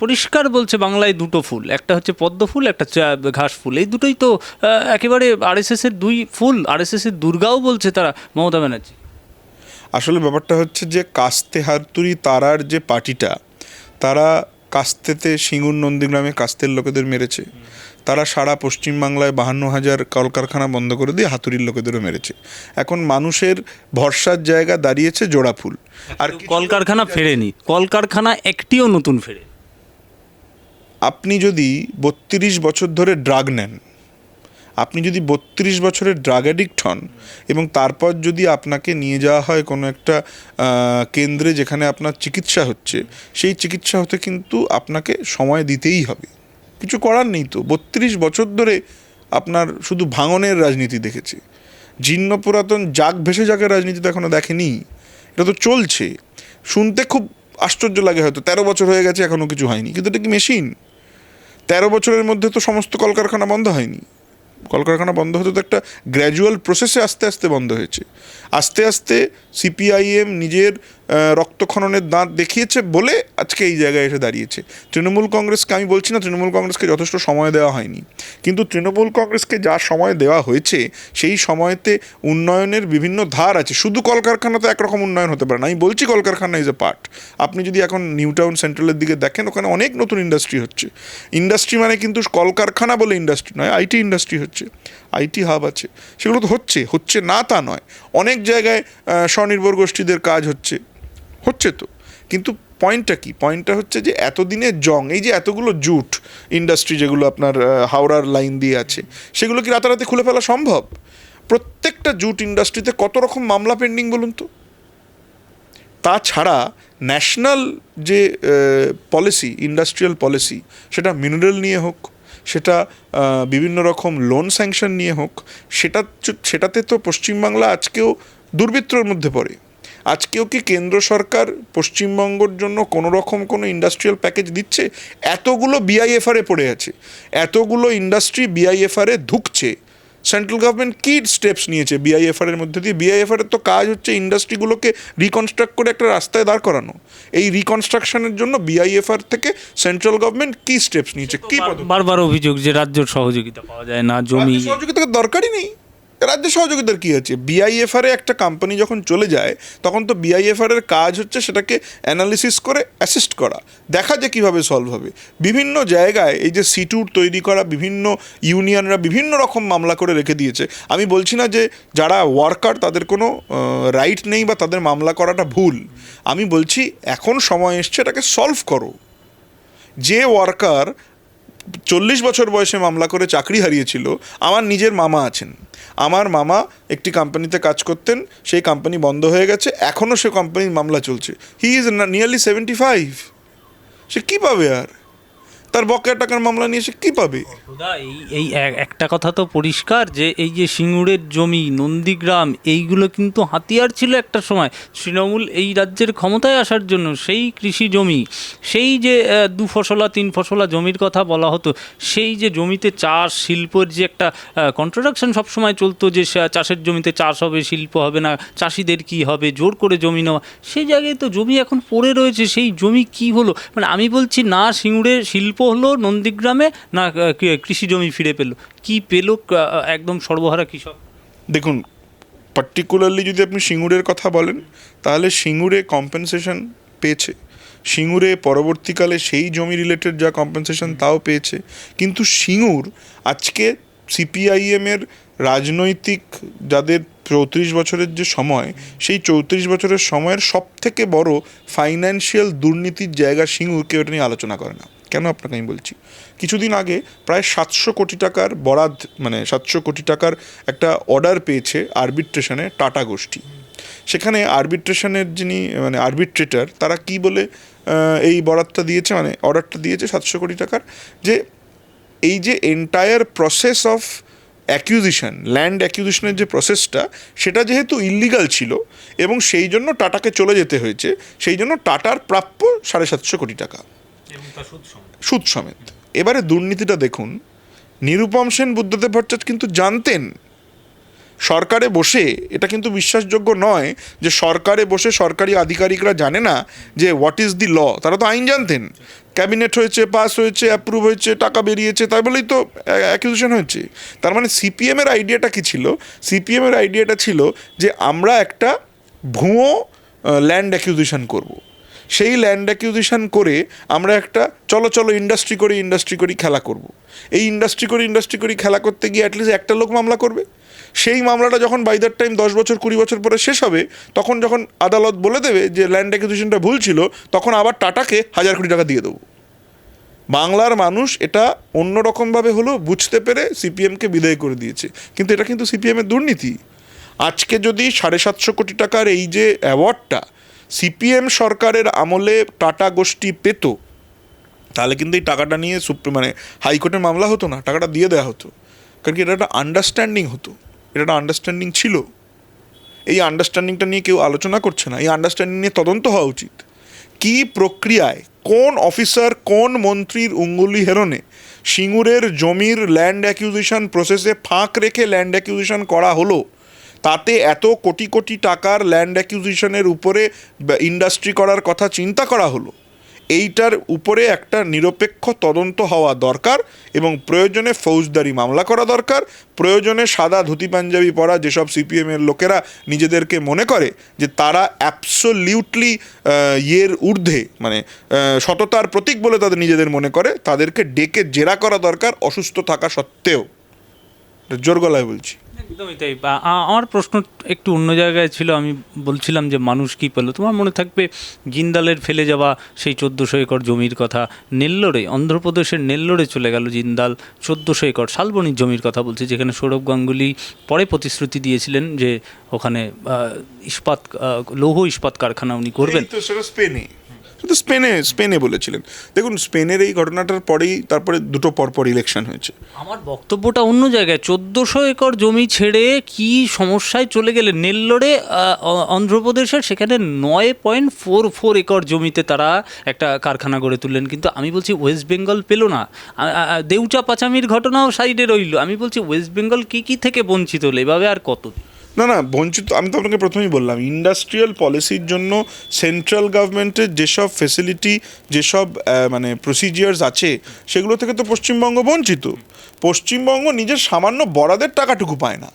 পরিষ্কার বলছে বাংলায় দুটো ফুল একটা হচ্ছে পদ্ম ফুল একটা ঘাস ফুল। এই দুটোই তো একেবারে আরএসএস এর দুই ফুল। আরএসএস এর দুর্গাও বলছে তারা মমতা ব্যানার্জি। আসলে ব্যাপারটা হচ্ছে যে কাস্তে হাতুড়ি তারার যে পার্টিটা তারা কাস্তেতে সিঙ্গুর নন্দীগ্রামে কাস্তের লোকেদের মেরেছে। তারা সারা পশ্চিমবাংলায় বাহান্ন হাজার কলকারখানা বন্ধ করে দিয়ে হাতুড়ির লোকেদেরও মেরেছে। এখন মানুষের ভরসার জায়গা দাঁড়িয়েছে জোড়া ফুল। আর কলকারখানা ফেরেনি। কলকারখানা একটিও নতুন ফেরে আপনি যদি বত্রিশ বছর ধরে ড্রাগ নেন, আপনি যদি বত্রিশ বছরের ড্রাগ অ্যাডিক্ট হন এবং তারপর যদি আপনাকে নিয়ে যাওয়া হয় কোনো একটা কেন্দ্রে যেখানে আপনার চিকিৎসা হচ্ছে, সেই চিকিৎসা হতে কিন্তু আপনাকে সময় দিতেই হবে। কিছু করার নেই তো। বত্রিশ বছর ধরে আপনার শুধু ভাঙনের রাজনীতি দেখেছে। জীর্ণ পুরাতন জাগ ভেসে জাগের রাজনীতি তো এখনও দেখেনি। এটা তো চলছে। শুনতে খুব আশ্চর্য লাগে হয়তো। তেরো বছর হয়ে গেছে এখনও কিছু হয়নি। কিন্তু এটা কি মেশিন তেরো বছরের মধ্যে তো সমস্ত কলকারখানা বন্ধ হয়নি। কলকারখানা বন্ধ হতে তো একটা গ্র্যাজুয়াল প্রসেসে আস্তে আস্তে বন্ধ হয়েছে। আস্তে আস্তে সিপিআইএম নিজের রক্তক্ষরণের দাঁত দেখিয়েছে বলে আজকে এই জায়গায় এসে দাঁড়িয়েছে। তৃণমূল কংগ্রেসকে আমি বলছি না, তৃণমূল কংগ্রেসকে যথেষ্ট সময় দেওয়া হয়নি। কিন্তু তৃণমূল কংগ্রেসকে যা সময় দেওয়া হয়েছে, সেই সময়তে উন্নয়নের বিভিন্ন ধার আছে। শুধু কলকারখানা তো একরকম উন্নয়ন হতে পারে না। আমি বলছি কলকারখানা ইজ এ পার্ট আপনি যদি এখন নিউ টাউন সেন্ট্রালের দিকে দেখেন, ওখানে অনেক নতুন ইন্ডাস্ট্রি হচ্ছে। ইন্ডাস্ট্রি মানে কিন্তু কলকারখানা বলে ইন্ডাস্ট্রি নয় আইটি ইন্ডাস্ট্রি হচ্ছে। আইটি হাব আছে। সেগুলো তো হচ্ছে হচ্ছে না তা নয়। অনেক জায়গায় স্বনির্ভর গোষ্ঠীদের কাজ হচ্ছে। হচ্ছে তো। কিন্তু পয়েন্টটা কি? পয়েন্টটা হচ্ছে যে এতদিনের জং, এই যে এতগুলো জুট ইন্ডাস্ট্রি যেগুলো আপনার হাওড়ার লাইন দিয়ে আছে, সেগুলো কি রাতারাতি খুলে ফেলা সম্ভব? প্রত্যেকটা জুট ইন্ডাস্ট্রিতে কত রকম মামলা পেন্ডিং বলুন তো? তাছাড়া ন্যাশনাল যে পলিসি ইন্ডাস্ট্রিয়াল পলিসি সেটা মিনারেল নিয়ে হোক, সেটা বিভিন্ন রকম লোন স্যাংশন নিয়ে হোক, সেটা, সেটাতে তো পশ্চিমবাংলা আজকেও দুর্বৃত্তর মধ্যে পড়ে। আজকেও কি কেন্দ্র সরকার পশ্চিমবঙ্গের জন্য কোনো রকম কোনো ইন্ডাস্ট্রিয়াল প্যাকেজ দিচ্ছে? এতগুলো বিআইএফআরে পড়ে আছে। এতগুলো ইন্ডাস্ট্রি বিআইএফআরে ধুকছে সেন্ট্রাল গভর্নমেন্ট কী স্টেপস নিয়েছে বিআইএফআর এর মধ্যে দিয়ে? বিআইএফআর এর তো কাজ হচ্ছে ইন্ডাস্ট্রিগুলোকে রিকনস্ট্রাক্ট করে একটা রাস্তায় দাঁড় করানো। এই রিকনস্ট্রাকশনের জন্য বিআইএফআর থেকে সেন্ট্রাল গভর্নমেন্ট কী স্টেপস নিয়েছে? কী বারবার অভিযোগ যে রাজ্যের সহযোগিতা পাওয়া যায় না জমি রাজ্য সহযোগিতার দরকারই নেই। রাজ্য সহযোগিতার কী আছে বিআইএফআর এ একটা কোম্পানি যখন চলে যায়, তখন তো বিআইএফআর এর কাজ হচ্ছে সেটাকে অ্যানালিসিস করে অ্যাসিস্ট করা। দেখা যে কীভাবে সলভ হবে। বিভিন্ন জায়গায় এই যে সিটুর তৈরি করা, বিভিন্ন ইউনিয়নরা বিভিন্ন রকম মামলা করে রেখে দিয়েছে। আমি বলছি না যে যারা ওয়ার্কার তাদের কোনো রাইট নেই বা তাদের মামলা করাটা ভুল। আমি বলছি এখন সময় এসছে এটাকে সলভ করো। যে ওয়ার্কার চল্লিশ বছর বয়সে মামলা করে চাকরি হারিয়েছিল, আমার নিজের মামা আছেন। আমার মামা একটি কোম্পানিতে কাজ করতেন, সেই কোম্পানি বন্ধ হয়ে গেছে, এখনও সে কোম্পানির মামলা চলছে। He is nearly seventy five সে কী পাবে আর? তার বকেয়া টাকার মামলা নিয়ে সে কী পাবে? এই এই এক- একটা কথা তো পরিষ্কার যে এই যে সিঙ্গুরের জমি, নন্দীগ্রাম, এইগুলো কিন্তু হাতিয়ার ছিল একটা সময়। তৃণমূল এই রাজ্যের ক্ষমতায় আসার জন্য সেই কৃষি জমি, সেই যে দু ফসলা, তিন ফসলা জমির কথা বলা হতো, সেই যে জমিতে চাষ, শিল্পের যে একটা কন্ট্রাডাকশন সবসময় চলতো যে চাষের জমিতে চাষ হবে, শিল্প হবে না, চাষিদের কি হবে, জোর করে জমি নেওয়া, সেই জায়গায় তো জমি এখন পড়ে রয়েছে, সেই জমি কি হলো? মানে আমি বলছি না সিঙ্গুরে শিল্প হলো নন্দীগ্রামে, না কৃষি জমি ফিরে পেল। কি পেল একদম সর্বহারা কৃষক। দেখুন পার্টিকুলারলি যদি আপনি সিঙ্গুরের কথা বলেন, তাহলে সিঙ্গুরে কম্পেনসেশন পেয়েছে। সিঙ্গুরে পরবর্তীকালে সেই জমি রিলেটেড যা কম্পেনসেশন তাও পেয়েছে। কিন্তু সিঙ্গুর আজকে সিপিআইএমের রাজনৈতিক যাদের চৌত্রিশ বছরের যে সময়, সেই চৌত্রিশ বছরের সময়ের সব থেকে বড় ফাইন্যান্সিয়াল দুর্নীতির জায়গা সিঙ্গুর কেউ এটা নিয়ে আলোচনা করে না। কেন আপনাকে আমি বলছি? কিছুদিন আগে প্রায় সাতশো কোটি টাকার বরাদ মানে সাতশো কোটি টাকার একটা অর্ডার পেয়েছে আরবিট্রেশনে টাটা গোষ্ঠী। সেখানে আরবিট্রেশনের যিনি মানে আরবিট্রেটার তারা কি বলে এই বরাদটা দিয়েছে মানে অর্ডারটা দিয়েছে সাতশো কোটি টাকার? যে এই যে entire process of acquisition land অ্যাকিউজিশনের যে প্রসেসটা সেটা যেহেতু ইলিগাল ছিল এবং সেই জন্য টাটাকে চলে যেতে হয়েছে, সেই জন্য টাটার প্রাপ্য সাড়ে সাতশো কোটি টাকা। সুদ সমেত। এবারে দুর্নীতিটা দেখুন, নিরুপম সেন বুদ্ধদেব ভট্টাচার্য কিন্তু জানতেন সরকারে বসে, এটা কিন্তু বিশ্বাসযোগ্য নয় যে সরকারে বসে সরকারি আধিকারিকরা জানে না যে হোয়াট ইজ দি ল তারা তো আইন জানতেন। ক্যাবিনেট হয়েছে, পাস হয়েছে অ্যাপ্রুভ হয়েছে, টাকা বেরিয়েছে তাই বলেই তো অ্যাকিউজিশন হয়েছে। তার মানে সিপিএমের আইডিয়াটা কি ছিল? সিপিএমের আইডিয়াটা ছিল যে আমরা একটা ভুয়ো ল্যান্ড অ্যাকিউজিশন করব। সেই ল্যান্ড অ্যাকিউজিশন করে আমরা একটা চলো চলো ইন্ডাস্ট্রি করে ইন্ডাস্ট্রি করি, খেলা করব। এই ইন্ডাস্ট্রি করে ইন্ডাস্ট্রি করি, খেলা করতে গিয়ে অ্যাটলিস্ট একটা লোক মামলা করবে। সেই মামলাটা যখন বাই দ্যাট টাইম দশ বছর, কুড়ি বছর পরে শেষ হবে, তখন যখন আদালত বলে দেবে যে ল্যান্ড অ্যাকিউজিশনটা ভুল ছিল, তখন আবার টাটাকে হাজার কোটি টাকা দিয়ে দেবো। বাংলার মানুষ এটা অন্যরকমভাবে হলেও বুঝতে পেরে সিপিএমকে বিদায় করে দিয়েছে। কিন্তু এটা কিন্তু সিপিএমের দুর্নীতি। আজকে যদি সাড়ে সাতশো কোটি টাকার এই যে অ্যাওয়ার্ডটা সিপিএম সরকারের আমলে টাটা গোষ্ঠী পেত, তাহলে কিন্তু এই টাকাটা নিয়ে সুপ্রিম মানে হাইকোর্টের মামলা হতো না, টাকাটা দিয়ে দেওয়া হতো। কারণ কি, এটা একটা আন্ডারস্ট্যান্ডিং হতো, এটা একটা আন্ডারস্ট্যান্ডিং ছিল। এই আন্ডারস্ট্যান্ডিংটা নিয়ে কেউ আলোচনা করছে না, এই আন্ডারস্ট্যান্ডিং নিয়ে তদন্ত হওয়া উচিত। কি প্রক্রিয়ায়, কোন অফিসার কোন মন্ত্রীর উঙ্গুলি হেরনে সিঙ্গুরের জমির ল্যান্ড অ্যাকিউজিশন প্রসেসে ফাঁক রেখে ল্যান্ড অ্যাকিউজিশন করা হলো? তাতে এত কোটি কোটি টাকার ল্যান্ড অ্যাকিউজিশনের উপরে ইন্ডাস্ট্রি করার কথা চিন্তা করা হলো। এইটার উপরে একটা নিরপেক্ষ তদন্ত হওয়া দরকার এবং প্রয়োজনে ফৌজদারি মামলা করা দরকার, প্রয়োজনে সাদা ধুতি পাঞ্জাবি পরা যেসব সিপিএমের লোকেরা নিজেদেরকে মনে করে যে তারা অ্যাবসোলিউটলি ইয়ের ঊর্ধ্বে মানে সততার প্রতীক বলে তাদের নিজেদের মনে করে, তাদেরকে ডেকে জেরা করা দরকার অসুস্থ থাকা সত্ত্বেও। জোর গলায় বলছি। একদমই তাই। আমার প্রশ্ন একটু অন্য জায়গায় ছিল, আমি বলছিলাম যে মানুষ কী পেল? তোমার মনে থাকবে জিন্দালের ফেলে যাওয়া সেই চোদ্দোশো একর জমির কথা। নেল্লোরে, অন্ধ্রপ্রদেশের নেল্লোরে চলে গেল জিন্দাল চোদ্দোশো একর শালবনির জমির কথা বলছি, যেখানে সৌরভ গাঙ্গুলি পরে প্রতিশ্রুতি দিয়েছিলেন যে ওখানে ইস্পাত লৌহ ইস্পাত কারখানা উনি করবেন। তো সেটা স্পেনে। শুধু স্পেনে স্পেনে বলেছিলেন। দেখুন, স্পেনের এই ঘটনাটার পরেই তারপরে দুটো পরপর ইলেকশন হয়েছে। আমার বক্তব্যটা অন্য জায়গায়, চোদ্দোশো একর জমি ছেড়ে কি সমস্যায় চলে গেলে নেল্লোরে অন্ধ্রপ্রদেশের সেখানে নয় পয়েন্ট ফোর ফোর একর জমিতে তারা একটা কারখানা গড়ে তুললেন। কিন্তু আমি বলছি, ওয়েস্ট বেঙ্গল পেল না। দেউচা পাচামির ঘটনাও সাইডে রইল। আমি বলছি, ওয়েস্ট বেঙ্গল কী কী থেকে বঞ্চিত হলো? এভাবে আর কত না না, বঞ্চিত আমি তো আপনাকে প্রথমেই বললাম ইন্ডাস্ট্রিয়াল পলিসির জন্য সেন্ট্রাল গভর্নমেন্টের যেসব ফেসিলিটি যেসব মানে প্রসিজিয়ার্স আছে, সেগুলো থেকে তো পশ্চিমবঙ্গ বঞ্চিত। পশ্চিমবঙ্গ নিজের সামান্য বরাদের টাকাটুকু পায় না।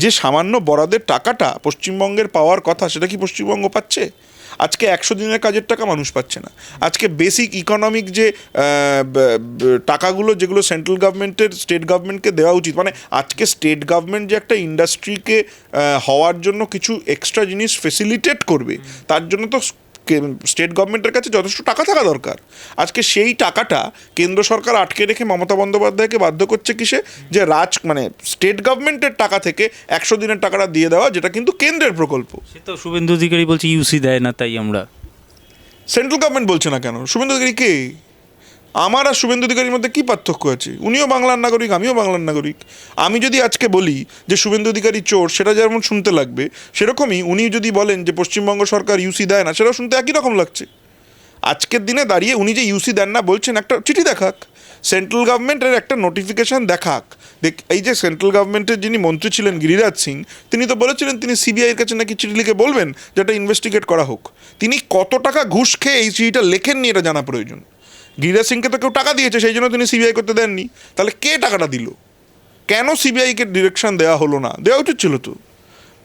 যে সামান্য বরাদের টাকাটা পশ্চিমবঙ্গের পাওয়ার কথা, সেটা কি পশ্চিমবঙ্গ পাচ্ছে? আজকে একশো দিনের কাজের টাকা মানুষ পাচ্ছে না। আজকে বেসিক ইকোনমিক যে টাকাগুলো যেগুলো সেন্ট্রাল গভর্নমেন্টের স্টেট গভর্নমেন্টকে দেওয়া উচিত মানে আজকে স্টেট গভর্নমেন্ট যে একটা ইন্ডাস্ট্রিকে হওয়ার জন্য কিছু এক্সট্রা জিনিস ফেসিলিটেট করবে, তার জন্য তো স্টেট গভর্নমেন্টের কাছে যথেষ্ট টাকা থাকা দরকার। আজকে সেই টাকাটা কেন্দ্র সরকার আটকে রেখে মমতা বন্দ্যোপাধ্যায়কে বাধ্য করছে কিসে? যে রাজ মানে স্টেট গভর্নমেন্টের টাকা থেকে একশো দিনের টাকাটা দিয়ে দেওয়া যেটা কিন্তু কেন্দ্রের প্রকল্প। সে তো শুভেন্দু অধিকারী বলছে ইউসি দেয় না তাই আমরা। সেন্ট্রাল গভর্নমেন্ট বলছে না কেন? শুভেন্দু অধিকারী কে? আমার আর শুভেন্দু অধিকারীর মধ্যে কী পার্থক্য আছে? উনিও বাংলার নাগরিক, আমিও বাংলার নাগরিক। আমি যদি আজকে বলি যে শুভেন্দু অধিকারী চোর, সেটা যেমন শুনতে লাগবে, সেরকমই উনি যদি বলেন যে পশ্চিমবঙ্গ সরকার ইউসি দেয় না, সেটাও শুনতে একই রকম লাগছে। আজকের দিনে দাঁড়িয়ে উনি যে ইউসি দেন না বলছেন, একটা চিঠি দেখাক। সেন্ট্রাল গভর্নমেন্টের একটা নোটিফিকেশন দেখাক। দেখ, এই যে সেন্ট্রাল গভর্নমেন্টের যিনি মন্ত্রী ছিলেন গিরিরাজ সিং, তিনি তো বলেছিলেন তিনি সিবিআইয়ের কাছে নাকি চিঠি লিখে বলবেন যেটা ইনভেস্টিগেট করা হোক। তিনি কত টাকা ঘুষ খেয়ে এই চিঠিটা লেখেননি, এটা জানা প্রয়োজন। গিরিরাজ সিংকে তো কেউ টাকা দিয়েছে, সেই জন্য তিনি সিবিআই করতে দেননি। তাহলে কে টাকাটা দিল? কেন সিবিআইকে ডিরেকশন দেওয়া হলো না? দেওয়া উচিত ছিল তো।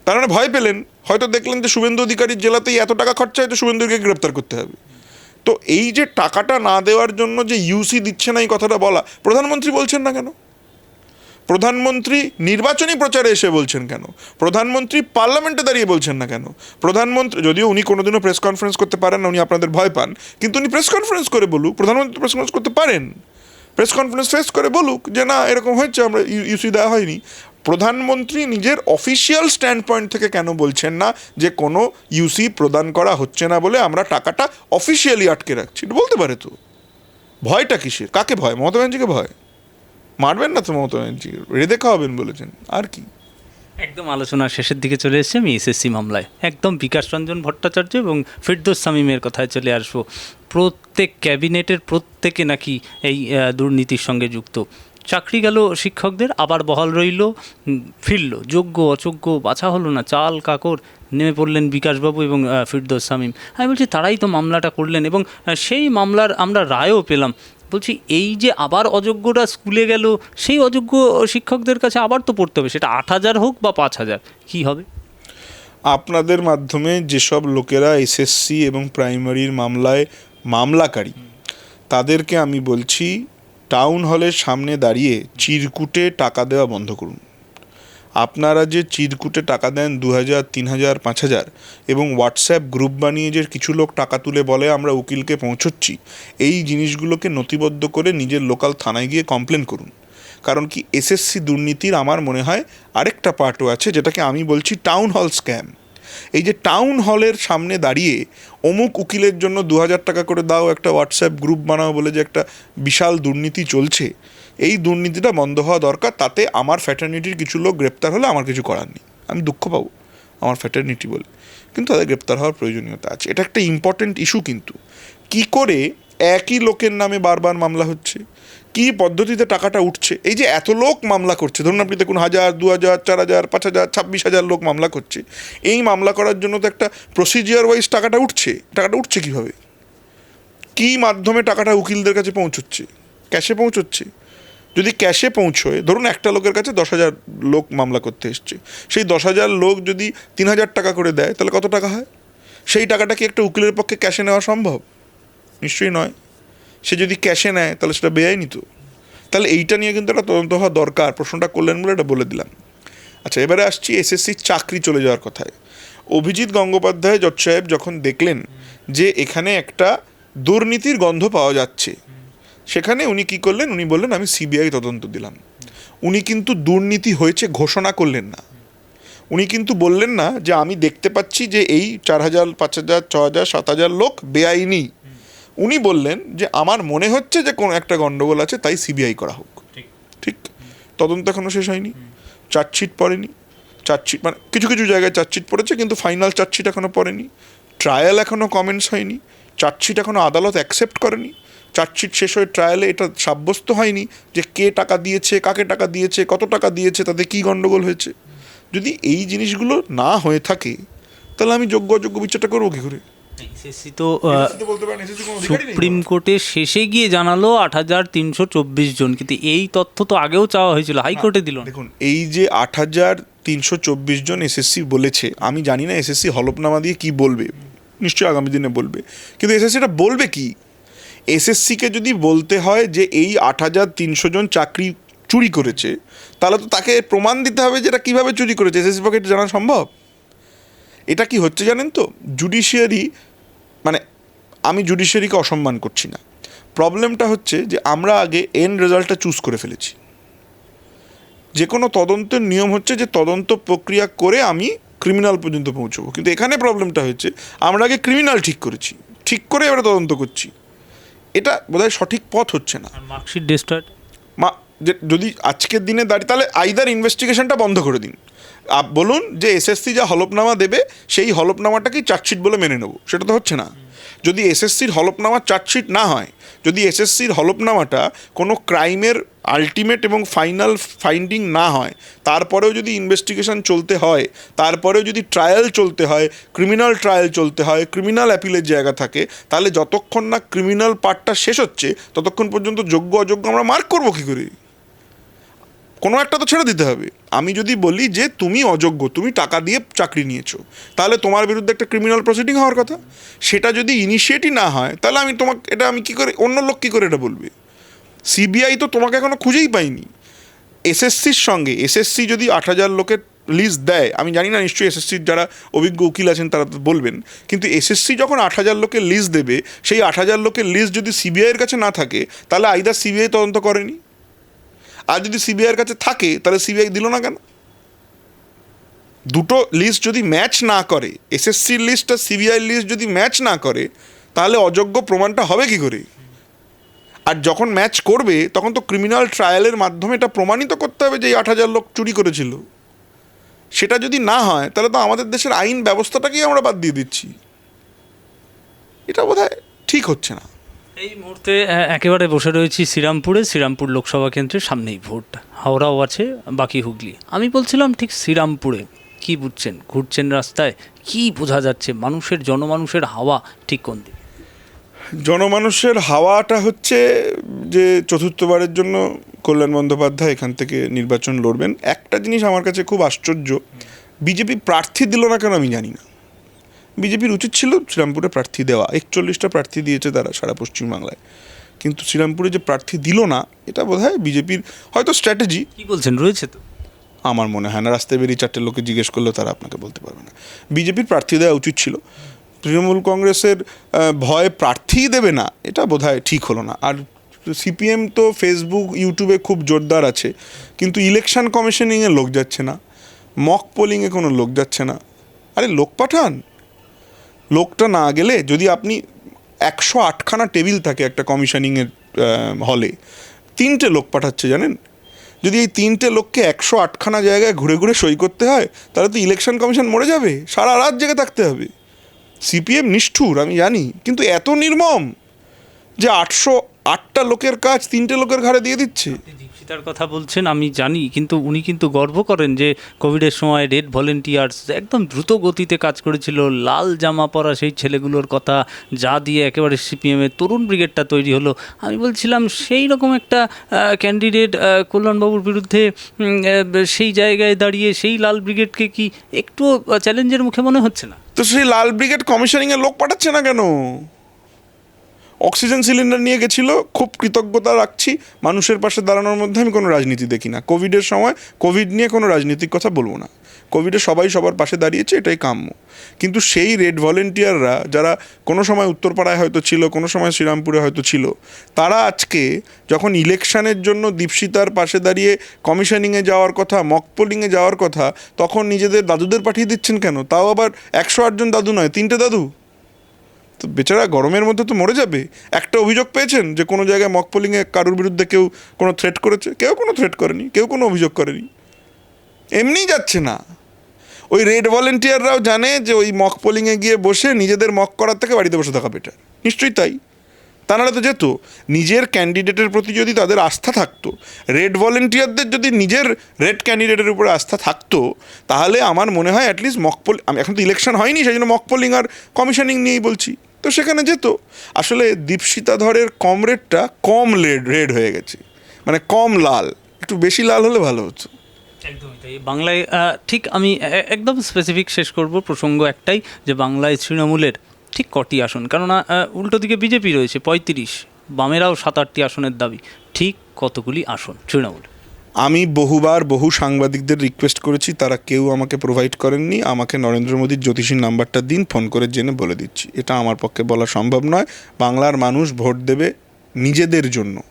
তার মানে ভয় পেলেন। হয়তো দেখলেন যে শুভেন্দু অধিকারীর জেলাতেই এত টাকা খরচা হয়তো শুভেন্দুকে গ্রেপ্তার করতে হবে। তো এই যে টাকাটা না দেওয়ার জন্য যে ইউসি দিচ্ছে না এই কথাটা বলা, প্রধানমন্ত্রী বলছেন না কেন? প্রধানমন্ত্রী নির্বাচনী প্রচারে এসে বলছেন কেন? প্রধানমন্ত্রী পার্লামেন্টে দাঁড়িয়ে বলছেন না কেন? প্রধানমন্ত্রী যদিও উনি কোনোদিনও প্রেস কনফারেন্স করতে পারেন না, উনি আপনাদের ভয় পান, কিন্তু উনি প্রেস কনফারেন্স করে বলুক, প্রধানমন্ত্রী প্রেস কনফারেন্স করতে পারেন। প্রেস কনফারেন্স ফেস করে বলুক যে, না, এরকম হয়েছে, আমরা ইউসি দেওয়া হয়নি। প্রধানমন্ত্রী নিজের অফিসিয়াল স্ট্যান্ড পয়েন্ট থেকে কেন বলছেন না যে, কোনো ইউসি প্রদান করা হচ্ছে না বলে আমরা টাকাটা অফিসিয়ালি আটকে রাখছি? বলতে পারে তো। ভয়টা কিসের? কাকে ভয়? মমতা ব্যানার্জিকে ভয়? মারবেন না তো মমতা ব্যানার্জি রেঁধে খাওয়াবেন বলেছেন, আর কি? একদম আলোচনার শেষের দিকে চলে এসেছে আমি এসএসসি মামলায়। একদম বিকাশ রঞ্জন ভট্টাচার্য এবং ফিরদোস সামিমের কথায় চলে আসব। প্রত্যেক ক্যাবিনেটের প্রত্যেকে নাকি এই দুর্নীতির সঙ্গে যুক্ত। চাকরি গেল শিক্ষকদের, আবার বহাল রইল ফিরল। যোগ্য, অযোগ্য, বাছা হলো না, চাল, কাকর, নেমে পড়লেন বিকাশবাবু এবং ফিরদোস শামীম। আমি বলছি, তারাই তো মামলাটা করলেন এবং সেই মামলার আমরা রায়ও পেলাম। বলছি, এই যে আবার অযোগ্যরা স্কুলে গেল, সেই অযোগ্য শিক্ষকদের কাছে আবার তো পড়তে হবে, সেটা আট হাজার হোক বা পাঁচ হাজার, কী হবে? আপনাদের মাধ্যমে যেসব লোকেরা এসএসসি এবং প্রাইমারির মামলায় মামলাকারী, তাদেরকে আমি বলছি, টাউন হলের সামনে দাঁড়িয়ে চিরকুটে টাকা দেওয়া বন্ধ করুন। আপনারা যে চিরকুটে টাকা দেন দু হাজার তিন হাজার পাঁচ হাজার এবং হোয়াটসঅ্যাপ গ্রুপ বানিয়ে যে কিছু লোক টাকা তুলে বলে, আমরা উকিলকে পৌঁছচ্ছি, এই জিনিসগুলোকে নথিবদ্ধ করে নিজের লোকাল থানায় গিয়ে কমপ্লেন করুন। কারণ কি, এসএসসি দুর্নীতির আমার মনে হয় আরেকটা পার্টও আছে, যেটাকে আমি বলছি টাউন হল স্ক্যাম এই যে টাউন হলের সামনে দাঁড়িয়ে অমুক উকিলের জন্য দু হাজার টাকা করে দাও, একটা হোয়াটসঅ্যাপ গ্রুপ বানাও বলে যে একটা বিশাল দুর্নীতি চলছে, এই দুর্নীতিটা বন্ধ হওয়া দরকার, তাতে আমার ফ্যাটার্নিটির কিছু লোক গ্রেপ্তার হলে আমার কিছু করার নেই। আমি দুঃখ পাবো আমার ফ্যাটার্নিটি বলে। কিন্তু তাদের গ্রেপ্তার হওয়ার প্রয়োজনীয়তা আছে। এটা একটা ইম্পর্টেন্ট ইস্যু কিন্তু। কি করে একই লোকের নামে বারবার মামলা হচ্ছে? কি পদ্ধতিতে টাকাটা উঠছে? এই যে এত লোক মামলা করছে, ধরুন আপনি দেখুন হাজার, দু হাজার, চার হাজার, পাঁচ হাজার, ছাব্বিশ হাজার লোক মামলা করছে। এই মামলা করার জন্য তো একটা প্রসিজিয়ার ওয়াইজ টাকাটা উঠছে। টাকাটা উঠছে কীভাবে? কী মাধ্যমে টাকাটা উকিলদের কাছে পৌঁছচ্ছে? ক্যাশে পৌঁছচ্ছে? যদি ক্যাশে পৌঁছয়, ধরুন একটা লোকের কাছে দশ হাজার লোক মামলা করতে এসছে। সেই দশ হাজার লোক যদি তিন হাজার টাকা করে দেয়, তাহলে কত টাকা হয়? সেই টাকাটা কি একটা উকিলের পক্ষে ক্যাশে নেওয়া সম্ভব? নিশ্চয়ই নয়। সে যদি ক্যাশে নেয়, তাহলে সেটা বেআইনি তো। তাহলে এইটা নিয়ে কিন্তু একটা তদন্ত হওয়া দরকার। প্রশ্নটা করলেন বলে এটা বলে দিলাম। আচ্ছা এবারে আসছি এসএসসির চাকরি চলে যাওয়ার কথায়। অভিজিৎ গঙ্গোপাধ্যায়, জজ সাহেব যখন দেখলেন যে এখানে একটা দুর্নীতির গন্ধ পাওয়া যাচ্ছে, সেখানে উনি কি করলেন? উনি বললেন, আমি সিবিআই তদন্ত দিলাম। উনি কিন্তু দুর্নীতি হয়েছে ঘোষণা করলেন না। উনি কিন্তু বললেন না যে, আমি দেখতে পাচ্ছি যে এই চার হাজার, পাঁচ হাজার, ছ হাজার, সাত হাজার লোক বেআইনি। উনি বললেন যে আমার মনে হচ্ছে যে কোনো একটা গণ্ডগোল আছে তাই সিবিআই করা হোক। ঠিক। তদন্ত এখনও শেষ হয়নি। চার্জশিট পড়েনি। চার্জশিট মানে কিছু কিছু জায়গায় চার্জশিট পড়েছে কিন্তু ফাইনাল চার্জশিট এখনও পড়েনি। ট্রায়াল এখনও কমেন্টস হয়নি। চার্জশিট এখনও আদালত অ্যাকসেপ্ট করেনি। চার্জশিট শেষ হয়ে ট্রায়ালে এটা সাব্যস্ত হয়নি যে কে টাকা দিয়েছে কাকে টাকা দিয়েছে কত টাকা দিয়েছে তাতে কী গণ্ডগোল হয়েছে। যদি এই জিনিসগুলো না হয়ে থাকে তাহলে আমি যোগ্য অযোগ্য বিচারটা করব কী করে? এসএসসি তো সুপ্রিম কোর্টে শেষে গিয়ে জানালো আট হাজার তিনশো চব্বিশ জন কিন্তু এই তথ্য তো আগেও চাওয়া হয়েছিল হাইকোর্টে দিল দেখুন এই যে আট হাজার তিনশো চব্বিশ জন এসএসসি বলেছে আমি জানি না এসএসসি হলফনামা দিয়ে কি বলবে নিশ্চয়ই আগামী দিনে বলবে কিন্তু এসএসসিটা বলবে কি? এসএসসিকে যদি বলতে হয় যে এই আট হাজার তিনশো জন চাকরি চুরি করেছে তাহলে তো তাকে প্রমাণ দিতে হবে যে এটা কীভাবে চুরি করেছে এসএসসি পক্ষে জানা সম্ভব? এটা কি হচ্ছে জানেন তো? জুডিশিয়ারি মানে আমি জুডিশিয়ারিকে অসম্মান করছি না। প্রবলেমটা হচ্ছে যে আমরা আগে এন রেজাল্টটা চুজ করে ফেলেছি। যে কোনো তদন্তের নিয়ম হচ্ছে যে তদন্ত প্রক্রিয়া করে আমি ক্রিমিনাল পর্যন্ত পৌঁছবো। কিন্তু এখানে প্রবলেমটা হচ্ছে আমরা আগে ক্রিমিনাল ঠিক করেছি। ঠিক করে এবারে তদন্ত করছি। এটা বোধহয় সঠিক পথ হচ্ছে না। মার্কশিট ডেস্ট্রয়েড মা যদি আজকের দিনে দাঁড়িয়ে তাহলে আইদার ইনভেস্টিগেশনটা বন্ধ করে দিন। বলুন যে এসএসসি যা হলফনামা দেবে, সেই হলফনামাটাকেই চার্জশিট বলে মেনে নেব। সেটা তো হচ্ছে না। যদি এসএসসির হলফনামা চার্জশিট না হয়, যদি এসএসসির হলফনামাটা কোনো ক্রাইমের আলটিমেট এবং ফাইনাল ফাইন্ডিং না হয়, তারপরেও যদি ইনভেস্টিগেশন চলতে হয়, তারপরেও যদি ট্রায়াল চলতে হয়, ক্রিমিনাল ট্রায়াল চলতে হয়, ক্রিমিনাল অ্যাপিলের জায়গা থাকে, তাহলে যতক্ষণ না ক্রিমিনাল পার্টটা শেষ হচ্ছে, ততক্ষণ পর্যন্ত যোগ্য অযোগ্য আমরা মার্ক করব কী করে? কোনো একটা তো ছেড়ে দিতে হবে। আমি যদি বলি যে তুমি অযোগ্য, তুমি টাকা দিয়ে চাকরি নিয়েছো, তাহলে তোমার বিরুদ্ধে একটা ক্রিমিনাল প্রসিডিং হওয়ার কথা। সেটা যদি ইনিশিয়েটই না হয়, তাহলে আমি তোমাকে, এটা আমি কী করে, অন্য লোক কী করে এটা বলবে? সিবিআই তো তোমাকে এখনও খুঁজেই পাইনি। এসএসসির সঙ্গে এসএসসি যদি আট হাজার লোকের লিস্ট দেয়, আমি জানি না, নিশ্চয়ই এসএসসির যারা অভিজ্ঞ উকিল আছেন তারা বলবেন, কিন্তু এসএসসি যখন আট হাজার লোকের লিস্ট দেবে, সেই আট হাজার লোকের লিস্ট যদি সিবিআইয়ের কাছে না থাকে, তাহলে আইদার সিবিআই তদন্ত করেনি আর যদি সিবিআইয়ের কাছে থাকে, তাহলে সিবিআই দিল না কেন? দুটো লিস্ট যদি ম্যাচ না করে এসএসসির লিস্ট আর সিবিআই লিস্ট যদি ম্যাচ না করে, তাহলে অযোগ্য প্রমাণটা হবে কি করে? আর যখন ম্যাচ করবে, তখন তো ক্রিমিনাল ট্রায়ালের মাধ্যমে এটা প্রমাণিত করতে হবে যে এই আট হাজার লোক চুরি করেছিল। সেটা যদি না হয়, তাহলে তো আমাদের দেশের আইন ব্যবস্থাটাকেই আমরা বাদ দিয়ে দিচ্ছি। এটা বোধহয় ঠিক হচ্ছে না। এই মুহূর্তে একেবারে বসে রয়েছি শ্রীরামপুরে, শ্রীরামপুর লোকসভা কেন্দ্রের সামনেই ভোট। হাওড়াও আছে, বাকি হুগলি। আমি বলছিলাম ঠিক শ্রীরামপুরে, কি বুঝছেন? ঘুরছেন রাস্তায়, কি বোঝা যাচ্ছে? মানুষের, জনমানুষের হাওয়া ঠিক কোন দিকে? জনমানুষের হাওয়াটা হচ্ছে যে চতুর্থবারের জন্য কল্যাণ বন্দ্যোপাধ্যায় এখান থেকে নির্বাচন লড়বেন। একটা জিনিস আমার কাছে খুব আশ্চর্য, বিজেপি প্রার্থী দিল না কেন আমি জানি না। বিজেপির উচিত ছিল শ্রীরামপুরে প্রার্থী দেওয়া। একচল্লিশটা প্রার্থী দিয়েছে তারা সারা পশ্চিমবাংলায়। কিন্তু শ্রীরামপুরে যে প্রার্থী দিল না এটা বোধ হয় বিজেপির হয়তো স্ট্র্যাটেজি কি বলছেন রয়েছে তো? আমার মনে হয় না রাস্তায় বেরিয়ে চারটে লোকে জিজ্ঞেস করলেও তারা আপনাকে বলতে পারবে না। বিজেপির প্রার্থী দেওয়া উচিত ছিল। তৃণমূল কংগ্রেসের ভয় প্রার্থীই দেবে না এটা বোধহয় ঠিক হলো না। আর সিপিএম তো ফেসবুক ইউটিউবে খুব জোরদার আছে কিন্তু ইলেকশন কমিশনিংয়ে লোক যাচ্ছে না মক পোলিংয়ে কোনো লোক যাচ্ছে না। আরে লোক পাঠান? লোকটা না গেলে যদি আপনি একশো আটখানা টেবিল থাকে একটা কমিশনিংয়ের হলে, তিনটে লোক পাঠাচ্ছে, জানেন? যদি এই তিনটে লোককে একশো আটখানা জায়গায় ঘুরে ঘুরে সই করতে হয়, তাহলে তো ইলেকশন কমিশন মরে যাবে, সারা রাত জেগে থাকতে হবে। সিপিএম নিষ্ঠুর, আমি জানি, কিন্তু এত নির্মম যে আটশো আটটা লোকের কাজ তিনটে লোকের ঘাড়ে দিয়ে দিচ্ছে। আপনি কথা বলছেন, আমি জানি, কিন্তু উনি কিন্তু গর্ব করেন যে কোভিডের সময় রেড ভলেন্টিয়ার্স একদম দ্রুত গতিতে কাজ করেছিল, লাল জামা পরা সেই ছেলেগুলোর কথা যা দিয়ে একেবারে সিপিএমের তরুণ ব্রিগেডটা তৈরি হলো। আমি বলছিলাম, সেই রকম একটা ক্যান্ডিডেট কল্যাণবাবুর বিরুদ্ধে সেই জায়গায় দাঁড়িয়ে সেই লাল ব্রিগেডকে কি একটুও চ্যালেঞ্জের মুখে মনে হচ্ছে না? তো সেই লাল ব্রিগেড কমিশনিংয়ে লোক পাঠাচ্ছে না কেন? অক্সিজেন সিলিন্ডার নিয়ে গেছিল, খুব কৃতজ্ঞতা রাখছি। মানুষের পাশে দাঁড়ানোর মধ্যে আমি কোনো রাজনীতি দেখি না। কোভিডের সময় কোভিড নিয়ে কোনো রাজনীতিক কথা বলব না। কোভিডে সবাই সবার পাশে দাঁড়িয়েছে, এটাই কাম্য। কিন্তু সেই রেড ভলেন্টিয়াররা যারা কোনো সময় উত্তরপাড়ায় হয়তো ছিল, কোনো সময় শ্রীরামপুরে হয়তো ছিল, তারা আজকে যখন ইলেকশনের জন্য দীপশিতার পাশে দাঁড়িয়ে কমিশনিংয়ে যাওয়ার কথা, মক পোলিংয়ে যাওয়ার কথা, তখন নিজেদের দাদুদের পাঠিয়ে দিচ্ছেন কেন? তাও আবার একশো আটজন দাদু নয়, তিনটে দাদু? তো বেচারা গরমের মধ্যে তো মরে যাবে। একটা অভিযোগ পেয়েছেন যে কোনো জায়গায় মক পোলিংয়ে কারোর বিরুদ্ধে কেউ কোনো থ্রেট করেছে? কেউ কোনো থ্রেট করেনি, কেউ কোনো অভিযোগ করেনি। এমনিই যাচ্ছে না। ওই রেড ভলেন্টিয়াররাও জানে যে ওই মক পোলিংয়ে গিয়ে বসে নিজেদের মক করার থেকে বাড়িতে বসে থাকা বেটার নিশ্চয়ই তাই। তা নাহলে তো যেত, নিজের ক্যান্ডিডেটের প্রতি যদি তাদের আস্থা থাকতো রেড ভলেন্টিয়ারদের যদি নিজের রেড ক্যান্ডিডেটের উপরে আস্থা থাকতো, তাহলে আমার মনে হয় অ্যাটলিস্ট আমি এখন তো ইলেকশন হয়নি, সেই জন্য মক পোলিং আর কমিশনিং নিয়েই বলছি। তো সেখানে যেত। আসলে দীপশিতা ধরের কম রেডটা কম রেড রেড হয়ে গেছে। মানে কম লাল, একটু বেশি লাল হলে ভালো হতো। বাংলায় ঠিক আমি একদম স্পেসিফিক শেষ করব, প্রসঙ্গ একটাই যে বাংলায় তৃণমূলের ঠিক কটি আসন। কেননা উল্টো দিকে বিজেপি রয়েছে, পঁয়ত্রিশ, বামেরাও সাত আটটি আসনের দাবি। ঠিক কতগুলি আসন তৃণমূল? আমি বহুবার বহু সাংবাদিকদের রিকোয়েস্ট করেছি, তারা কেউ আমাকে প্রোভাইড করেননি। আমাকে নরেন্দ্র মোদীর জ্যোতিষীর নাম্বারটা দিন ফোন করে জেনে বলে দিচ্ছি। এটা আমার পক্ষে বলা সম্ভব নয়। বাংলার মানুষ ভোট দেবে নিজেদের জন্য।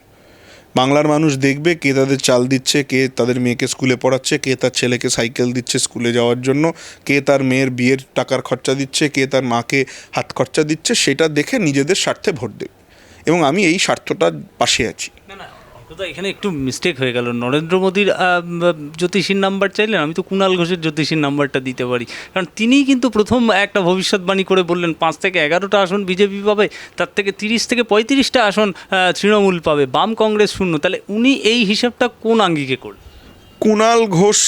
বাংলার মানুষ দেখবে কে তাদের চাল দিচ্ছে, কে তাদের মেয়েকে স্কুলে পড়াচ্ছে, কে তার ছেলেকে সাইকেল দিচ্ছে স্কুলে যাওয়ার জন্য, কে তার মেয়ের বিয়ের টাকার খরচা দিচ্ছে, কে তার মাকে হাত খরচা দিচ্ছে, সেটা দেখে নিজেদের স্বার্থে ভোট দেবে। এবং আমি এই স্বার্থটার পাশে আছি। না এখানে একটু মিস্টেক হয়ে গেল। নরেন্দ্র মোদীর জ্যোতিষীর নাম্বার চাইলেন, আমি তো কুণাল ঘোষের জ্যোতিষীর নাম্বারটা দিতে পারি। কারণ তিনিই কিন্তু প্রথম একটা ভবিষ্যৎবাণী করে বললেন, পাঁচ থেকে এগারোটা আসন বিজেপি পাবে, তার থেকে তিরিশ থেকে পঁয়ত্রিশটা আসন তৃণমূল পাবে, বাম কংগ্রেস শূন্য। তাহলে উনি এই হিসাবটা কোন আঙ্গিকে করলেন? কুণাল ঘোষ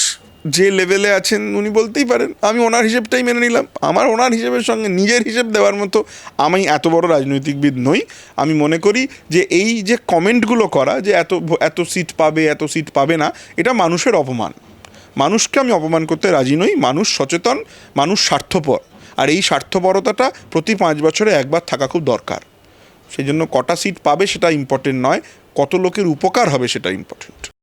যে লেভেলে আছেন, উনি বলতেই পারেন, আমি ওনার হিসেবটাই মেনে নিলাম। আমার ওনার হিসেবের সঙ্গে নিজের হিসেব দেওয়ার মতো আমি এত বড় রাজনৈতিকবিদ নই। আমি মনে করি যে এই যে কমেন্টগুলো করা, যে এত এত সিট পাবে, এত সিট পাবে না, এটা মানুষের অপমান। মানুষকে আমি অপমান করতে রাজি নই। মানুষ সচেতন, মানুষ স্বার্থপর। আর এই স্বার্থপরতাটা প্রতি পাঁচ বছরে একবার থাকা খুব দরকার। সেই জন্য কটা সিট পাবে সেটা ইম্পর্টেন্ট নয়, কত লোকের উপকার হবে সেটা ইম্পর্টেন্ট